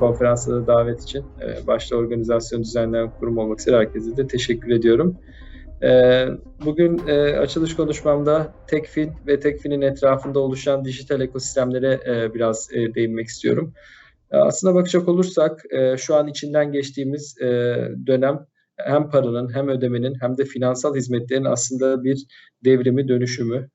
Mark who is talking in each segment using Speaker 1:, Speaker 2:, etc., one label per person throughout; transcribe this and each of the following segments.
Speaker 1: konferansa da davet için e, başta organizasyon düzenleyen kurum olmak üzere herkese de teşekkür ediyorum. E, bugün e, açılış konuşmamda Tekfin ve Tekfin'in etrafında oluşan dijital ekosistemlere biraz değinmek istiyorum. Aslına bakacak olursak şu an içinden geçtiğimiz dönem hem paranın hem ödemenin hem de finansal hizmetlerin aslında bir devrimi, dönüşümü.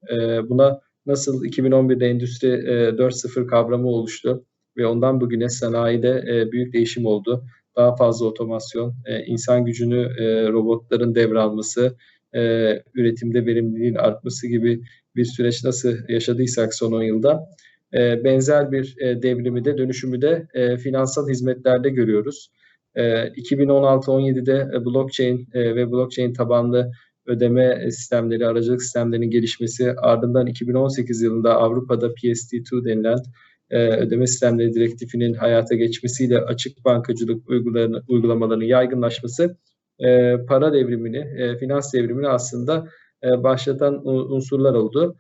Speaker 1: Buna nasıl 2011'de Endüstri e, 4.0 kavramı oluştu ve ondan bugüne sanayide e, büyük değişim oldu. Daha fazla otomasyon, e, insan gücünü e, robotların devralması, e, üretimde verimliliğin artması gibi bir süreç nasıl yaşadıysak son 10 yılda e, benzer bir e, devrimi de dönüşümü de e, finansal hizmetlerde görüyoruz. E, 2016-17'de e, blockchain e, ve blockchain tabanlı ödeme sistemleri, aracılık sistemlerinin gelişmesi ardından 2018 yılında Avrupa'da PSD2 denilen e, ödeme sistemleri direktifinin hayata geçmesiyle açık bankacılık uygulamalarının yaygınlaşması e, para devrimini, e, finans devrimini aslında başlatan unsurlar oldu.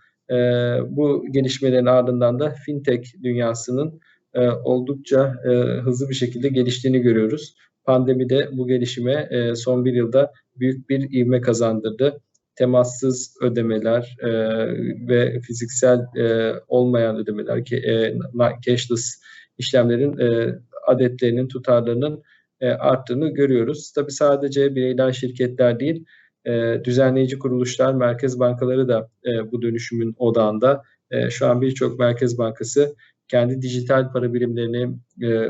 Speaker 1: Bu gelişmelerin ardından da fintech dünyasının oldukça hızlı bir şekilde geliştiğini görüyoruz. Pandemi de bu gelişime son bir yılda büyük bir ivme kazandırdı. Temassız ödemeler e, ve fiziksel e, olmayan ödemeler, e, cashless işlemlerin e, adetlerinin, tutarlarının e, arttığını görüyoruz. Tabi sadece bireyler, şirketler değil, e, düzenleyici kuruluşlar, merkez bankaları da e, bu dönüşümün odağında. E, şu an birçok merkez bankası kendi dijital para birimlerini e,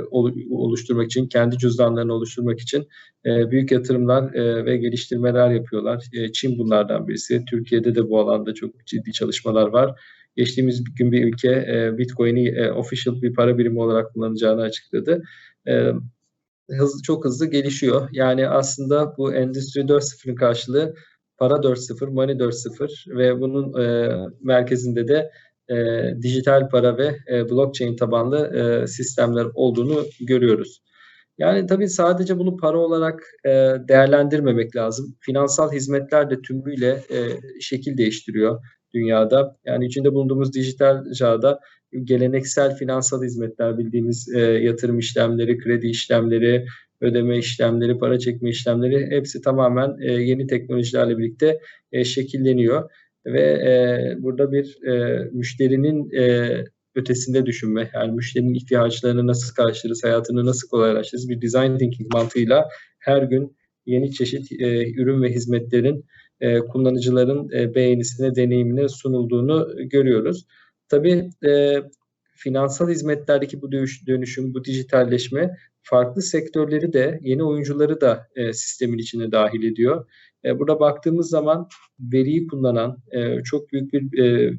Speaker 1: oluşturmak için, kendi cüzdanlarını oluşturmak için e, büyük yatırımlar e, ve geliştirmeler yapıyorlar. E, Çin bunlardan birisi. Türkiye'de de bu alanda çok ciddi çalışmalar var. Geçtiğimiz gün bir ülke e, Bitcoin'i e, official bir para birimi olarak kullanacağını açıkladı. E, hızlı çok hızlı gelişiyor. Yani aslında bu Endüstri 4.0'ın karşılığı para 4.0, money 4.0 ve bunun e, merkezinde de e, dijital para ve e, blockchain tabanlı e, sistemler olduğunu görüyoruz. Yani tabii sadece bunu para olarak e, değerlendirmemek lazım. Finansal hizmetler de tümüyle e, şekil değiştiriyor dünyada. Yani içinde bulunduğumuz dijital çağda geleneksel finansal hizmetler bildiğimiz e, yatırım işlemleri, kredi işlemleri, ödeme işlemleri, para çekme işlemleri hepsi tamamen e, yeni teknolojilerle birlikte e, şekilleniyor ve e, burada bir e, müşterinin e, ötesinde düşünme, yani müşterinin ihtiyaçlarını nasıl karşılarız, hayatını nasıl kolaylaştırırız bir design thinking mantığıyla her gün yeni çeşit e, ürün ve hizmetlerin e, kullanıcıların e, beğenisine, deneyimine sunulduğunu görüyoruz. Tabii e, finansal hizmetlerdeki bu dönüşüm, bu dijitalleşme farklı sektörleri de, yeni oyuncuları da e, sistemin içine dahil ediyor. E, burada baktığımız zaman veriyi kullanan, e, çok büyük bir e,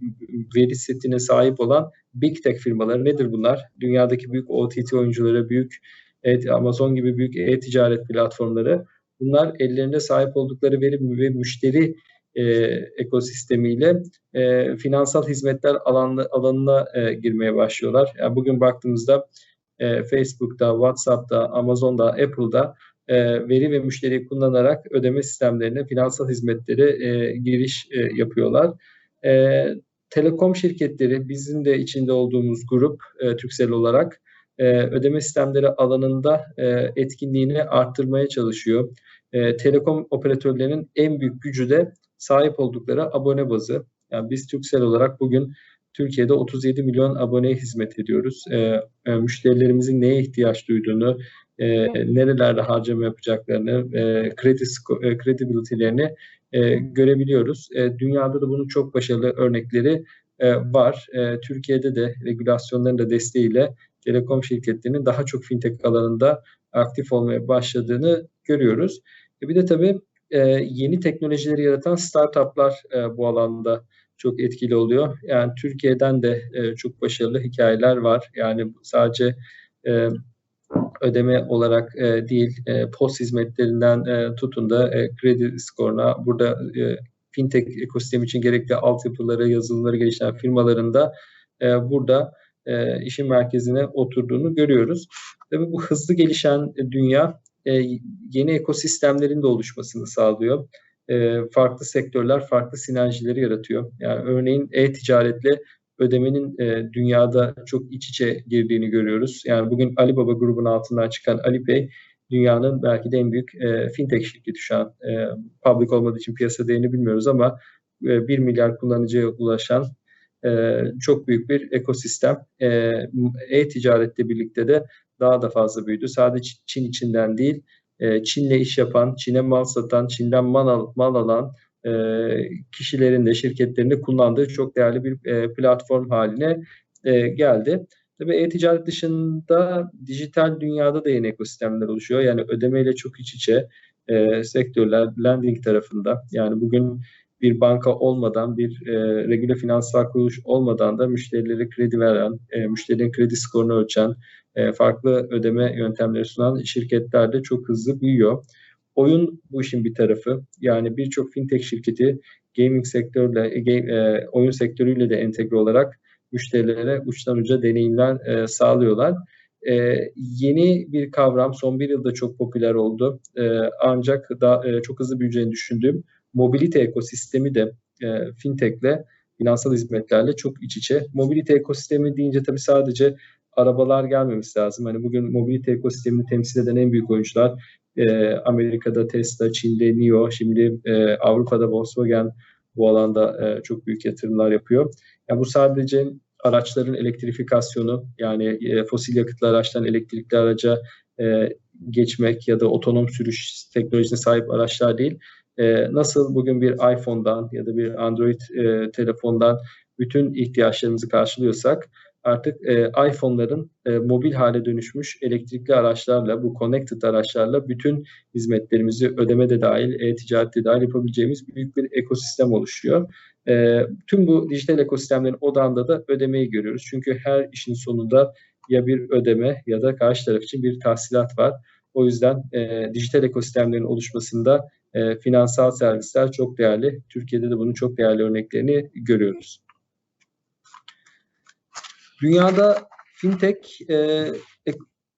Speaker 1: veri setine sahip olan Big Tech firmaları nedir bunlar? Dünyadaki büyük OTT oyuncuları, büyük Amazon gibi büyük e-ticaret platformları bunlar ellerinde sahip oldukları veri ve müşteri e, ekosistemiyle finansal hizmetler alanlı, alanına girmeye başlıyorlar. Yani bugün baktığımızda Facebook'ta, WhatsApp'ta, Amazon'da, Apple'da e, veri ve müşteriyi kullanarak ödeme sistemlerine, finansal hizmetleri e, giriş e, yapıyorlar. E, telekom şirketleri, bizim de içinde olduğumuz grup Türksel olarak ödeme sistemleri alanında etkinliğini arttırmaya çalışıyor. Telekom operatörlerinin en büyük gücü de sahip oldukları abone bazı. Yani biz Türksel olarak bugün Türkiye'de 37 milyon aboneye hizmet ediyoruz. E, müşterilerimizin neye ihtiyaç duyduğunu, e, nerelerde harcama yapacaklarını, e, kredi e, credibility'lerini e, görebiliyoruz. E, dünyada da bunun çok başarılı örnekleri e, var. E, Türkiye'de de regülasyonların da desteğiyle telekom şirketlerinin daha çok fintech alanında aktif olmaya başladığını görüyoruz. E, bir de tabii e, yeni teknolojileri yaratan startuplar e, bu alanda çok etkili oluyor. Yani Türkiye'den de e, çok başarılı hikayeler var. Yani sadece e, ödeme olarak e, değil, e, post hizmetlerinden e, tutun da e, kredi skoruna burada e, fintech ekosistemi için gerekli altyapıları, yazılımları geliştiren firmalarında e, burada e, işin merkezine oturduğunu görüyoruz. Tabii bu hızlı gelişen dünya e, yeni ekosistemlerin de oluşmasını sağlıyor. E, farklı sektörler farklı sinerjileri yaratıyor. Yani örneğin e-ticaretle ödemenin e, dünyada çok iç içe girdiğini görüyoruz. Yani bugün Alibaba grubunun altından çıkan Alipay dünyanın belki de en büyük e, fintech şirketi şu an. E, public olmadığı için piyasa değerini bilmiyoruz ama e, 1 milyar kullanıcıya ulaşan e, çok büyük bir ekosistem. E, e-ticarette birlikte de daha da fazla büyüdü. Sadece Çin içinden değil, e, Çin'le iş yapan, Çin'e mal satan, Çin'den mal, al, mal alan e, kişilerin de şirketlerin de kullandığı çok değerli bir e, platform haline e, geldi. Tabii e-ticaret dışında dijital dünyada da yeni ekosistemler oluşuyor. Yani ödemeyle çok iç içe e, sektörler, lending tarafında. Yani bugün bir banka olmadan, bir e, regüle finansal kuruluş olmadan da müşterilere kredi veren, e, müşterinin kredi skorunu ölçen, e, farklı ödeme yöntemleri sunan şirketler de çok hızlı büyüyor. Oyun bu işin bir tarafı. Yani birçok fintech şirketi gaming sektörle, e, game, e, oyun sektörüyle de entegre olarak müşterilere uçtan uca deneyimler e, sağlıyorlar. E, yeni bir kavram son bir yılda çok popüler oldu. E, ancak da e, çok hızlı büyüyeceğini düşündüğüm mobilite ekosistemi de e, fintechle, finansal hizmetlerle çok iç içe. Mobilite ekosistemi deyince tabii sadece arabalar gelmemesi lazım. Hani bugün mobilite ekosistemini temsil eden en büyük oyuncular e, Amerika'da Tesla, Çin'de NIO, şimdi e, Avrupa'da Volkswagen bu alanda e, çok büyük yatırımlar yapıyor. Yani bu sadece araçların elektrifikasyonu yani e, fosil yakıtlı araçtan elektrikli araca e, geçmek ya da otonom sürüş teknolojisine sahip araçlar değil. E, nasıl bugün bir iPhone'dan ya da bir Android e, telefondan bütün ihtiyaçlarımızı karşılıyorsak artık e, iPhone'ların e, mobil hale dönüşmüş elektrikli araçlarla, bu connected araçlarla bütün hizmetlerimizi ödeme de dahil, e-ticaret de dahil yapabileceğimiz büyük bir ekosistem oluşuyor. E, tüm bu dijital ekosistemlerin odağında da ödemeyi görüyoruz. Çünkü her işin sonunda ya bir ödeme ya da karşı taraf için bir tahsilat var. O yüzden e, dijital ekosistemlerin oluşmasında e, finansal servisler çok değerli. Türkiye'de de bunun çok değerli örneklerini görüyoruz. Dünyada fintech e,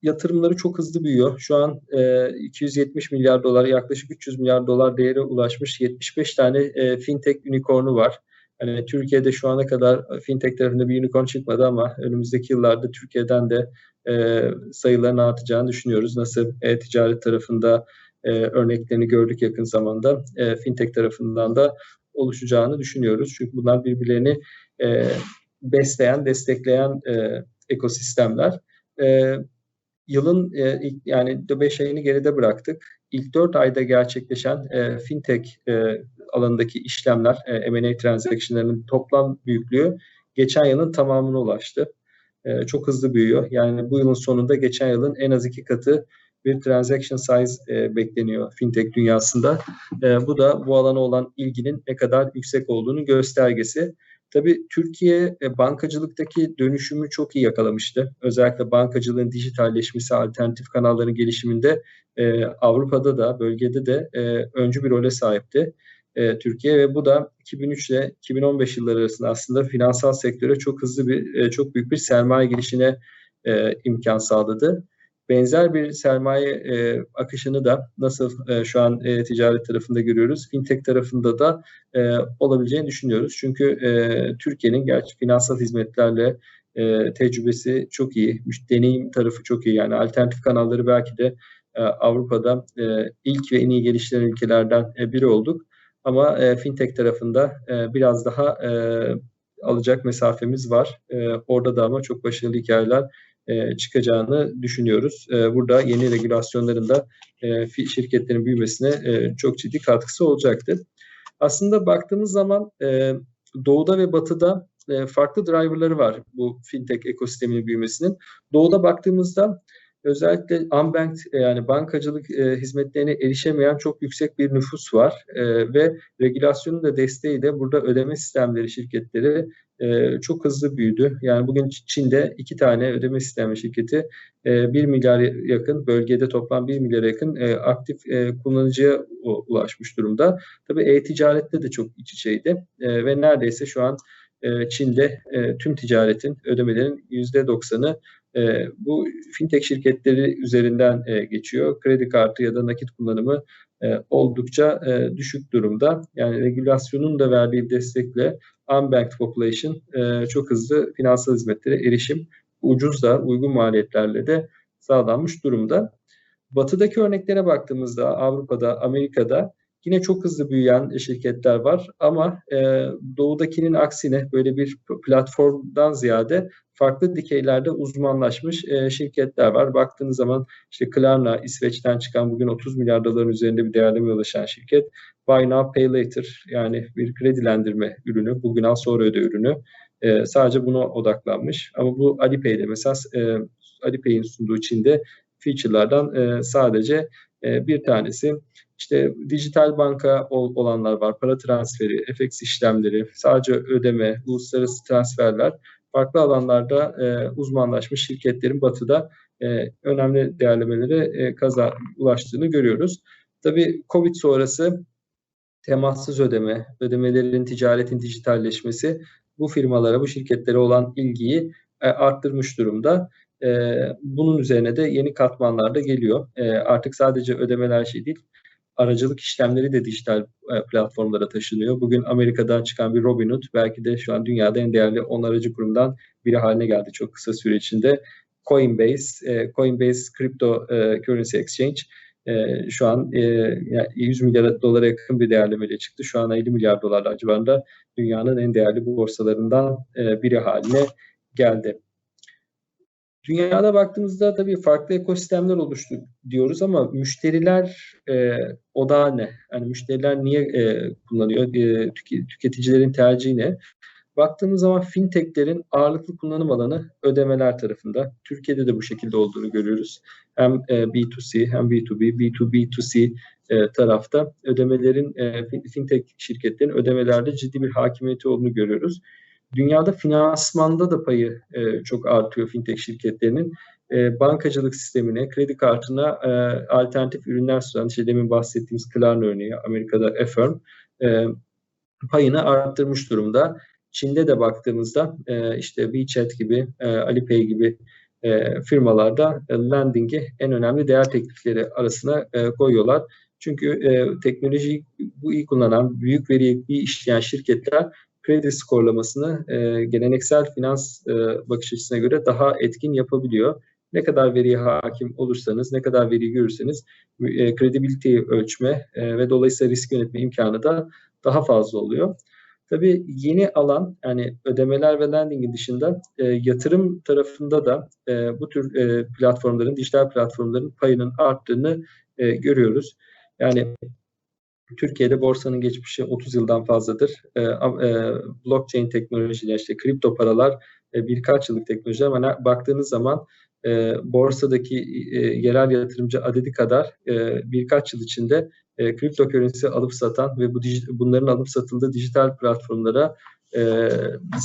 Speaker 1: yatırımları çok hızlı büyüyor. Şu an e, 270 milyar dolar, yaklaşık 300 milyar dolar değere ulaşmış 75 tane e, fintech unicornu var. Yani Türkiye'de şu ana kadar fintech tarafında bir unicorn çıkmadı ama önümüzdeki yıllarda Türkiye'den de e, sayıların artacağını düşünüyoruz. Nasıl e-ticaret tarafında e, örneklerini gördük yakın zamanda. E, fintech tarafından da oluşacağını düşünüyoruz. Çünkü bunlar birbirlerini e, besleyen, destekleyen e, ekosistemler. E, yılın e, ilk, yani 5 ayını geride bıraktık. İlk 4 ayda gerçekleşen e, fintech e, alanındaki işlemler, e, M&A transactionlarının toplam büyüklüğü geçen yılın tamamına ulaştı. E, çok hızlı büyüyor. Yani bu yılın sonunda geçen yılın en az iki katı bir transaction size e, bekleniyor fintech dünyasında. E, bu da bu alana olan ilginin ne kadar yüksek olduğunu göstergesi. Tabii Türkiye e, bankacılıktaki dönüşümü çok iyi yakalamıştı. Özellikle bankacılığın dijitalleşmesi, alternatif kanalların gelişiminde e, Avrupa'da da, bölgede de e, öncü bir role sahipti Türkiye ve bu da 2003 ile 2015 yılları arasında aslında finansal sektöre çok hızlı bir, çok büyük bir sermaye girişine imkan sağladı benzer bir sermaye e, akışını da nasıl e, şu an e, ticaret tarafında görüyoruz, fintech tarafında da e, olabileceğini düşünüyoruz. Çünkü e, Türkiye'nin gerçi finansal hizmetlerle e, tecrübesi çok iyi, deneyim tarafı çok iyi. Yani alternatif kanalları belki de e, Avrupa'da e, ilk ve en iyi geliştiren ülkelerden e, biri olduk. Ama e, fintech tarafında e, biraz daha e, alacak mesafemiz var. E, orada da ama çok başarılı hikayeler e, çıkacağını düşünüyoruz. E, burada yeni regülasyonların da e, şirketlerin büyümesine çok ciddi katkısı olacaktır. Aslında baktığımız zaman doğuda ve batıda farklı driverları var bu fintech ekosisteminin büyümesinin. Doğuda baktığımızda özellikle unbanked yani bankacılık e, hizmetlerine erişemeyen çok yüksek bir nüfus var e, ve regülasyonun da desteği de burada ödeme sistemleri şirketleri e, çok hızlı büyüdü. Yani bugün Çin'de iki tane ödeme sistemi şirketi e, 1 milyar yakın bölgede toplam 1 milyar yakın e, aktif e, kullanıcıya ulaşmış durumda. Tabii e-ticarette de çok iç içeydi e, ve neredeyse şu an e, Çin'de e, tüm ticaretin, ödemelerin %90'ı e, bu fintech şirketleri üzerinden e, geçiyor. Kredi kartı ya da nakit kullanımı e, oldukça e, düşük durumda. Yani regülasyonun da verdiği destekle unbanked population e, çok hızlı finansal hizmetlere erişim ucuz da uygun maliyetlerle de sağlanmış durumda. Batıdaki örneklere baktığımızda Avrupa'da, Amerika'da yine çok hızlı büyüyen şirketler var ama e, doğudakinin aksine böyle bir platformdan ziyade farklı dikeylerde uzmanlaşmış e, şirketler var. Baktığınız zaman işte Klarna İsveç'ten çıkan bugün 30 milyar doların üzerinde bir değerleme ulaşan şirket. Buy Now Pay Later yani bir kredilendirme ürünü, bugün al sonra öde ürünü. E, sadece buna odaklanmış. Ama bu Alipay'de mesela e, Alipay'in sunduğu Çin'de feature'lardan e, sadece e, bir tanesi. İşte dijital banka olanlar var, para transferi, FX işlemleri, sadece ödeme, uluslararası transferler farklı alanlarda e, uzmanlaşmış şirketlerin batıda e, önemli değerlemelere e, kaza ulaştığını görüyoruz. Tabii Covid sonrası temassız ödeme, ödemelerin ticaretin dijitalleşmesi bu firmalara, bu şirketlere olan ilgiyi e, arttırmış durumda. E, bunun üzerine de yeni katmanlar da geliyor. E, artık sadece ödemeler şey değil, aracılık işlemleri de dijital e, platformlara taşınıyor. Bugün Amerika'dan çıkan bir Robinhood belki de şu an dünyada en değerli 10 aracı kurumdan biri haline geldi çok kısa süre içinde. Coinbase, e, Coinbase Crypto e, Currency Exchange şu an 100 milyar dolara yakın bir değerlemeyle çıktı. Şu an 50 milyar dolarlar civarında dünyanın en değerli borsalarından biri haline geldi. Dünyada baktığımızda tabii farklı ekosistemler oluştu diyoruz ama müşteriler e, odağı ne? Yani müşteriler niye e, kullanıyor? E, tüketicilerin tercihi ne? Baktığımız zaman fintechlerin ağırlıklı kullanım alanı ödemeler tarafında. Türkiye'de de bu şekilde olduğunu görüyoruz. Hem e, B2C hem B2B, B2B2C e, tarafta ödemelerin, e, fintech şirketlerin ödemelerde ciddi bir hakimiyeti olduğunu görüyoruz. Dünyada finansmanda da payı e, çok artıyor fintech şirketlerinin. E, bankacılık sistemine, kredi kartına e, alternatif ürünler sunan, işte demin bahsettiğimiz Klarna örneği, Amerika'da Affirm, e, payını arttırmış durumda. Çin'de de baktığımızda e, işte WeChat gibi, e, Alipay gibi e, firmalarda e, lending'i en önemli değer teklifleri arasına e, koyuyorlar. Çünkü e, teknolojiyi bu iyi kullanan, büyük veriyi iyi işleyen şirketler kredi skorlamasını e, geleneksel finans e, bakış açısına göre daha etkin yapabiliyor. Ne kadar veriye hakim olursanız, ne kadar veri görürseniz e, kredibiliteyi ölçme e, ve dolayısıyla risk yönetme imkanı da daha fazla oluyor. Tabii yeni alan yani ödemeler ve lendingin dışında e, yatırım tarafında da e, bu tür e, platformların, dijital platformların payının arttığını e, görüyoruz. Yani Türkiye'de borsanın geçmişi 30 yıldan fazladır. E, e, blockchain teknolojiler, işte kripto paralar e, birkaç yıllık teknolojiler ama baktığınız zaman e, borsadaki e, yerel yatırımcı adedi kadar e, birkaç yıl içinde e, kripto currency alıp satan ve bu bunların alıp satıldığı dijital platformlara e,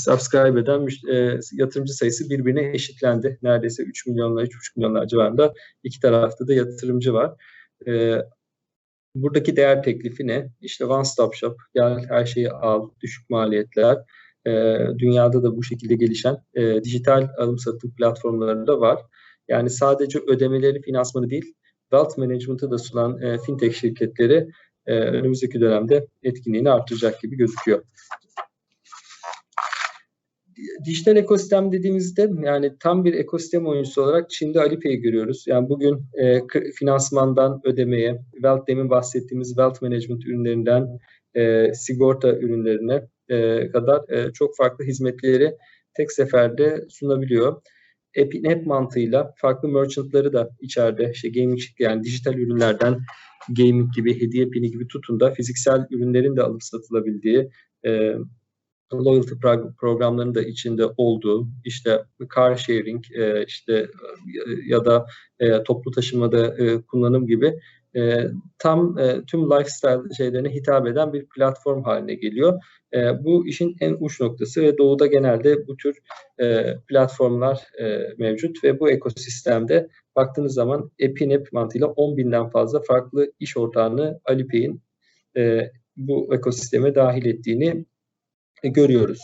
Speaker 1: subscribe eden e, yatırımcı sayısı birbirine eşitlendi. Neredeyse 3 milyonlar, 3,5 milyonlar civarında iki tarafta da yatırımcı var. E, Buradaki değer teklifi ne? İşte one stop shop, gel her şeyi al, düşük maliyetler. E, dünyada da bu şekilde gelişen e, dijital alım satım platformları da var. Yani sadece ödemeleri, finansmanı değil, wealth management'ı da sunan e, fintech şirketleri e, önümüzdeki dönemde etkinliğini artıracak gibi gözüküyor dijital ekosistem dediğimizde yani tam bir ekosistem oyuncusu olarak Çin'de Alipay'i görüyoruz. Yani bugün e, finansmandan ödemeye, wealth demin bahsettiğimiz wealth management ürünlerinden e, sigorta ürünlerine e, kadar e, çok farklı hizmetleri tek seferde sunabiliyor. App in App mantığıyla farklı merchantları da içeride işte gaming yani dijital ürünlerden gaming gibi, hediye pini gibi tutun da fiziksel ürünlerin de alıp satılabildiği e, loyalty programlarının da içinde olduğu işte car sharing e, işte ya da e, toplu taşımada e, kullanım gibi e, tam e, tüm lifestyle şeylerine hitap eden bir platform haline geliyor. E, bu işin en uç noktası ve doğuda genelde bu tür e, platformlar e, mevcut ve bu ekosistemde baktığınız zaman Epinep mantığıyla 10 binden fazla farklı iş ortağını Alipay'in e, bu ekosisteme dahil ettiğini e, görüyoruz.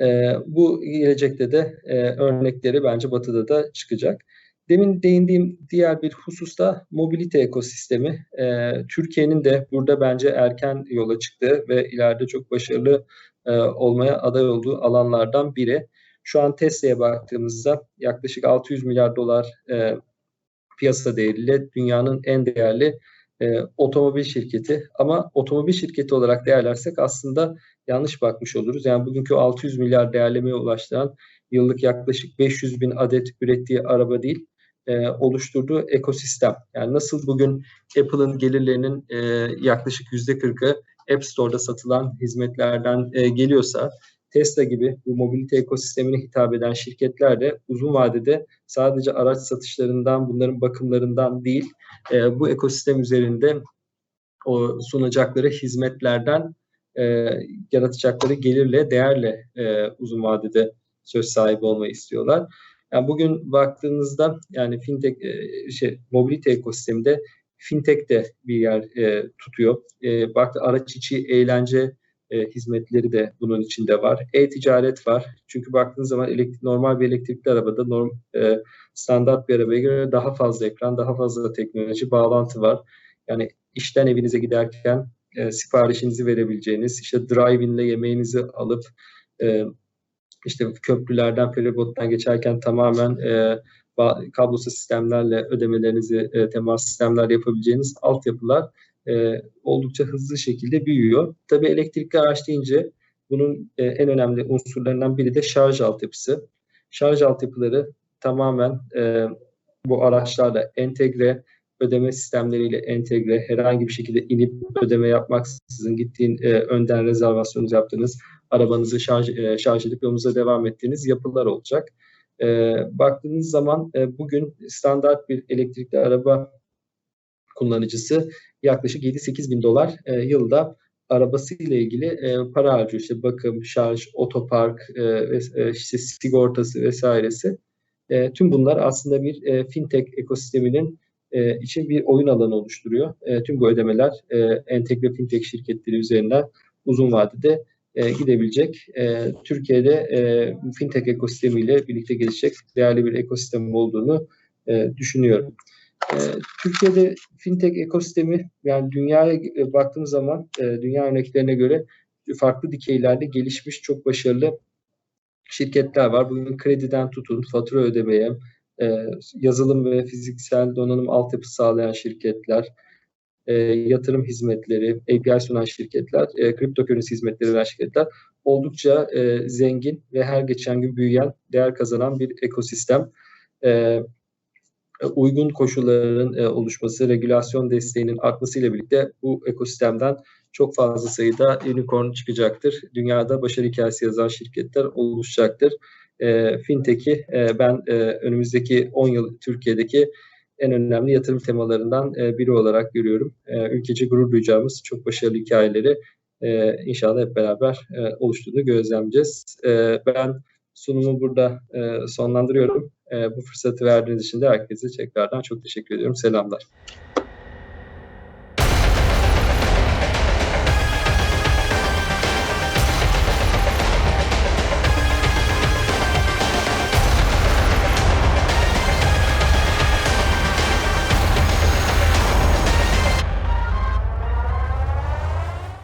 Speaker 1: E, bu gelecekte de e, örnekleri bence Batı'da da çıkacak. Demin değindiğim diğer bir husus da mobilite ekosistemi. E, Türkiye'nin de burada bence erken yola çıktığı ve ileride çok başarılı e, olmaya aday olduğu alanlardan biri. Şu an Tesla'ya baktığımızda yaklaşık 600 milyar dolar e, piyasa değeriyle dünyanın en değerli e, otomobil şirketi. Ama otomobil şirketi olarak değerlersek aslında yanlış bakmış oluruz. Yani bugünkü 600 milyar değerlemeye ulaştıran yıllık yaklaşık 500 bin adet ürettiği araba değil, e, oluşturduğu ekosistem. Yani nasıl bugün Apple'ın gelirlerinin e, yaklaşık %40'ı App Store'da satılan hizmetlerden e, geliyorsa Tesla gibi bu mobilite ekosistemine hitap eden şirketler de uzun vadede sadece araç satışlarından, bunların bakımlarından değil, bu ekosistem üzerinde o sunacakları hizmetlerden e, yaratacakları gelirle, değerle e, uzun vadede söz sahibi olmayı istiyorlar. Yani bugün baktığınızda yani fintech e, şey mobilite ekosisteminde fintech de bir yer e, tutuyor. E, bak araç içi eğlence e, hizmetleri de bunun içinde var. E-ticaret var. Çünkü baktığınız zaman elektrik, normal bir elektrikli arabada norm, e, standart bir arabaya göre daha fazla ekran, daha fazla teknoloji bağlantı var. Yani işten evinize giderken e, siparişinizi verebileceğiniz, işte drive-in ile yemeğinizi alıp e, işte köprülerden, feribottan geçerken tamamen e, kablosuz sistemlerle ödemelerinizi e, temas sistemler yapabileceğiniz altyapılar e, oldukça hızlı şekilde büyüyor. Tabii elektrikli araç deyince bunun e, en önemli unsurlarından biri de şarj altyapısı. Şarj altyapıları tamamen e, bu araçlarla entegre, ödeme sistemleriyle entegre, herhangi bir şekilde inip ödeme yapmaksızın gittiğin e, önden rezervasyonu yaptığınız arabanızı şarj, e, şarj edip yolunuza devam ettiğiniz yapılar olacak. E, baktığınız zaman e, bugün standart bir elektrikli araba kullanıcısı yaklaşık 7-8 bin dolar e, yılda arabasıyla ilgili e, para harcıyor. İşte bakım, şarj, otopark, e, e, işte sigortası vesairesi. E, tüm bunlar aslında bir e, fintech ekosisteminin e, için bir oyun alanı oluşturuyor. E, tüm bu ödemeler e, entegre fintech şirketleri üzerinden uzun vadede e, gidebilecek. E, Türkiye'de e, fintech ekosistemiyle birlikte gelişecek değerli bir ekosistem olduğunu e, düşünüyorum. E, Türkiye'de fintech ekosistemi yani dünyaya e, baktığımız zaman e, dünya örneklerine göre farklı dikeylerde gelişmiş çok başarılı şirketler var. Bugün krediden tutun, fatura ödemeye, e, yazılım ve fiziksel donanım altyapı sağlayan şirketler, e, yatırım hizmetleri, API sunan şirketler, e, kripto currency hizmetleri veren şirketler oldukça e, zengin ve her geçen gün büyüyen, değer kazanan bir ekosistem. E, uygun koşulların e, oluşması, regülasyon desteğinin artmasıyla birlikte bu ekosistemden çok fazla sayıda unicorn çıkacaktır. Dünyada başarı hikayesi yazan şirketler oluşacaktır. E, Fintech'i e, ben e, önümüzdeki 10 yıl Türkiye'deki en önemli yatırım temalarından e, biri olarak görüyorum. E, ülkece gurur duyacağımız çok başarılı hikayeleri e, inşallah hep beraber e, oluştuğunu gözlemleyeceğiz. E, ben sunumu burada e, sonlandırıyorum. E, bu fırsatı verdiğiniz için de herkese tekrardan çok teşekkür ediyorum. Selamlar.